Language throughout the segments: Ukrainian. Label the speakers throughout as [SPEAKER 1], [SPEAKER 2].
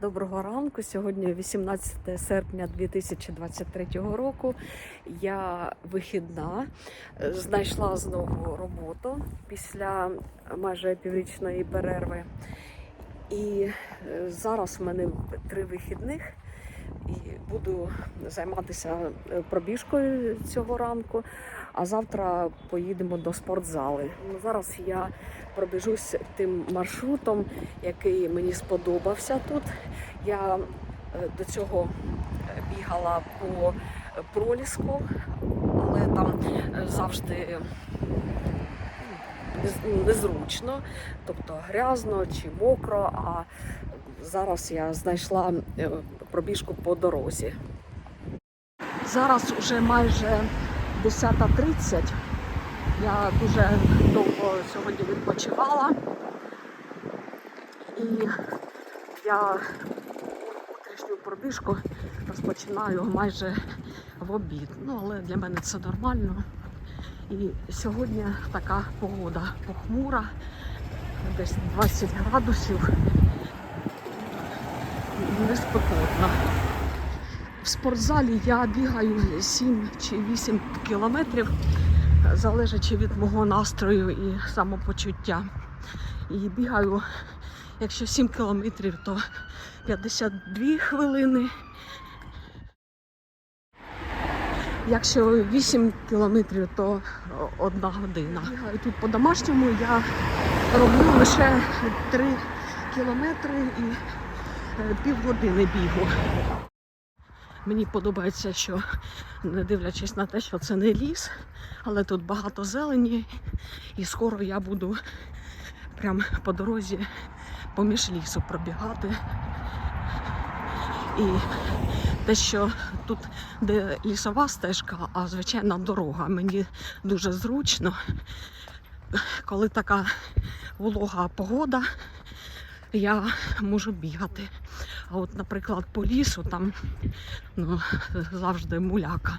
[SPEAKER 1] Доброго ранку. Сьогодні 18 серпня 2023 року. Я вихідна, е, знайшла знову роботу після майже піврічної перерви. І е, зараз в мене три вихідних. І буду займатися е, пробіжкою цього ранку, а завтра поїдемо до спортзали. Ну, Зараз я пробіжусь тим маршрутом, який мені сподобався тут. Я е, до цього е, бігала по проліску, але там завжди незручно, тобто грязно чи мокро. А зараз я знайшла е, пробіжку по дорозі. Зараз вже майже 10.30. Я дуже довго сьогодні відпочивала. І я утрішню пробіжку розпочинаю майже в обід. Ну, але для мене це нормально. І сьогодні така погода похмура, десь 20 градусів, спекотно. В спортзалі я бігаю 7 чи 8 кілометрів, залежачи від мого настрою і самопочуття. І бігаю, якщо 7 кілометрів, то 52 хвилини. Якщо 8 кілометрів, то одна година. Бігаю тут по-домашньому я роблю лише 3 кілометри і півгодини бігу. Мені подобається, що не дивлячись на те, що це не ліс, але тут багато зелені, і скоро я буду прям по дорозі поміж лісу пробігати. І те, що тут де лісова стежка, а звичайна дорога, мені дуже зручно, коли така волога погода, я можу бігати. А от, наприклад, по лісу там ну, завжди муляка.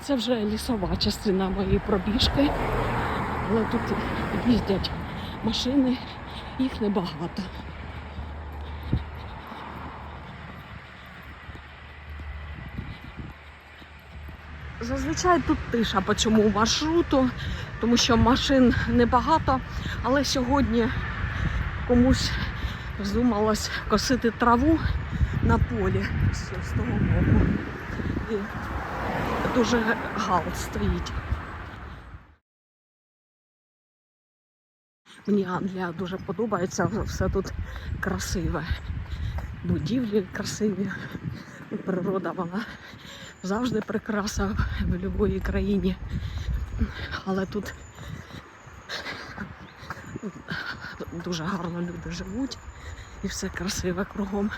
[SPEAKER 1] Це вже лісова частина моєї пробіжки, але тут їздять машини, їх небагато. Зазвичай тут тиша по цьому маршруту, тому що машин небагато, але сьогодні комусь вздумалось косити траву на полі з того боку. І дуже гал стоїть. Мені Англія дуже подобається, все тут красиве. Будівлі красиві, природа вона завжди прикраса в будь-якій країні. Але тут дуже гарно люди живуть і все красиве кругом.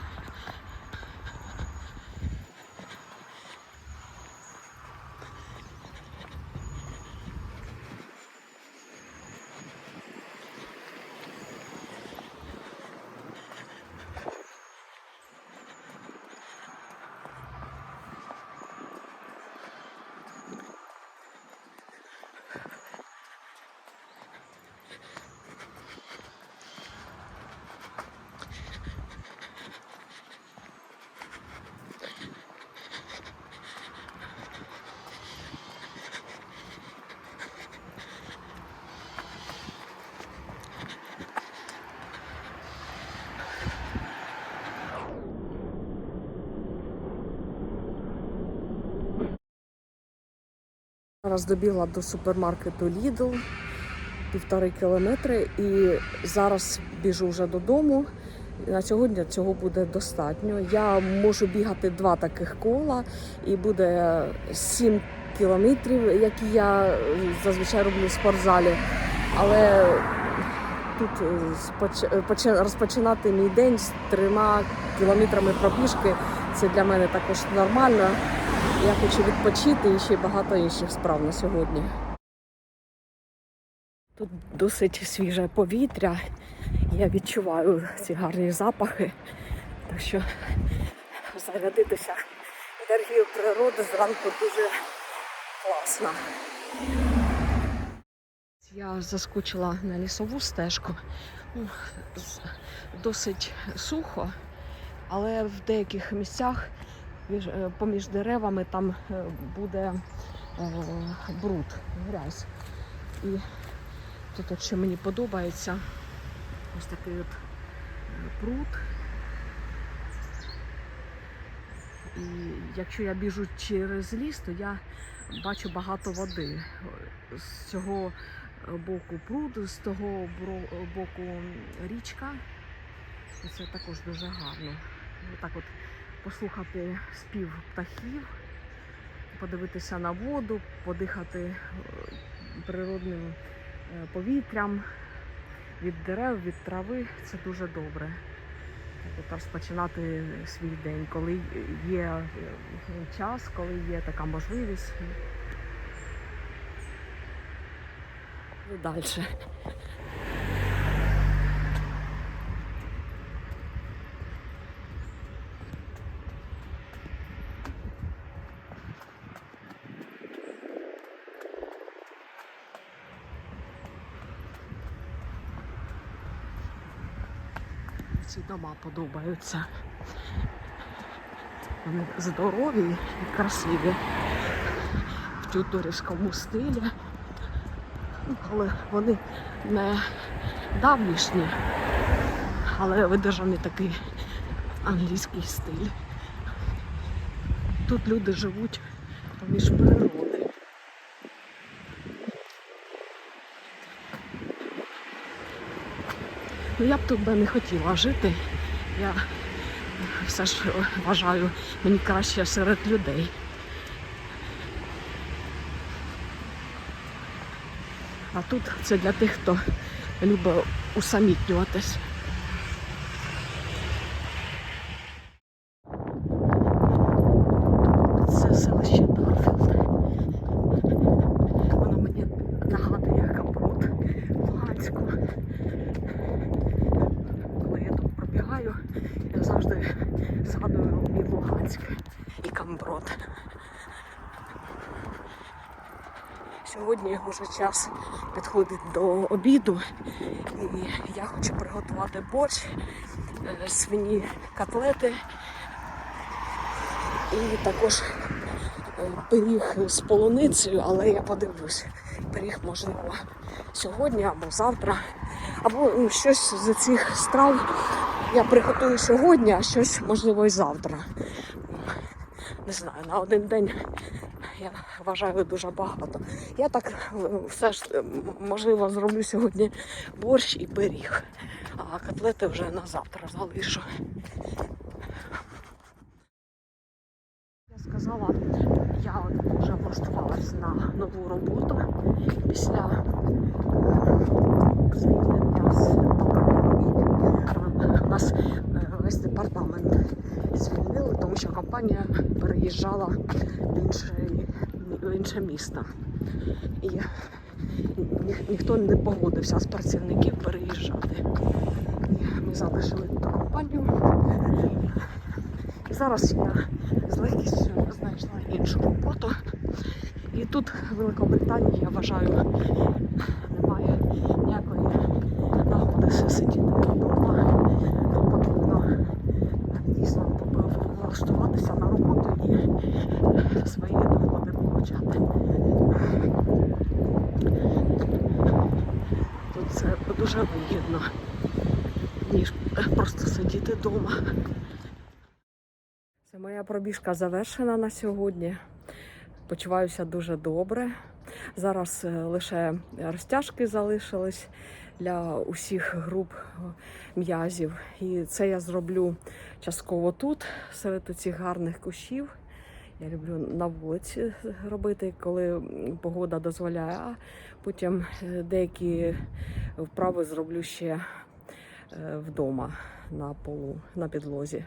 [SPEAKER 1] Зараз добігла до супермаркету Lidl півтори кілометри і зараз біжу вже додому. На сьогодні цього буде достатньо. Я можу бігати два таких кола, і буде 7 кілометрів, які я зазвичай роблю в спортзалі. Але тут е, розпочинати мій день з трьома кілометрами пробіжки це для мене також нормально. Я хочу відпочити і ще багато інших справ на сьогодні. Тут досить свіже повітря. Я відчуваю ці гарні запахи. Так що зарядитися енергією природи зранку дуже класно. Я заскочила на лісову стежку. Ну, Досить сухо, але в деяких місцях поміж деревами там е, буде е, бруд, грязь. І тут ще мені подобається ось такий от е, пруд. І якщо я біжу через ліс, то я бачу багато води. З цього боку пруд, з того боку річка. І це також дуже гарно. Так от послухати спів птахів, подивитися на воду, подихати е, природним е, повітрям від дерев, від трави це дуже добре. Так розпочинати свій день, коли є е, час, коли є така можливість. І далі. Ці дома подобаються. Вони здорові і красиві в тюдорівському стилі. Але вони не давнішні, але видержаний такий англійський стиль. Тут люди живуть поміж природи. Ну, я б тут би не хотіла жити. Я все ж вважаю, мені краще серед людей. А тут це для тих, хто любить усамітнюватись. Це селище Дарфілд. Воно мені нагадує Капрут в Луганську. Коли я тут пробігаю, я завжди згадую мій Луганськ і Камброд. Сьогодні вже час підходить до обіду, і я хочу приготувати борщ, е, свині котлети. І також е, пиріг з полуницею, але я подивлюсь, пиріг можливо сьогодні або завтра, або щось з цих страв я приготую сьогодні, а щось можливо і завтра. Не знаю, на один день я вважаю дуже багато. Я так все ж е, можливо зроблю сьогодні борщ і пиріг, а котлети вже на завтра залишу. Я сказала, я от вже влаштувалась на нову роботу після звільнення з нас е, весь департамент звільнили, тому що компанія переїжджала в інше, в інше місто. І ні, ніхто не погодився з працівників переїжджати. І ми залишили ту компанію. І зараз я з легкістю знайшла іншу роботу. І тут в Великобританії, я вважаю, немає ніякої нагоди сидіти вдома. Тут потрібно дійсно влаштуватися на роботу і свої доходи получати. Тут це дуже вигідно, ніж просто сидіти вдома. Це моя пробіжка завершена на сьогодні. Почуваюся дуже добре. Зараз е, лише розтяжки залишились для усіх груп е, м'язів. І це я зроблю частково тут, серед цих гарних кущів. Я люблю на вулиці робити, коли погода дозволяє. А потім е, деякі вправи зроблю ще вдома на полу, на підлозі.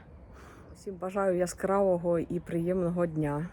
[SPEAKER 1] Всім бажаю яскравого і приємного дня.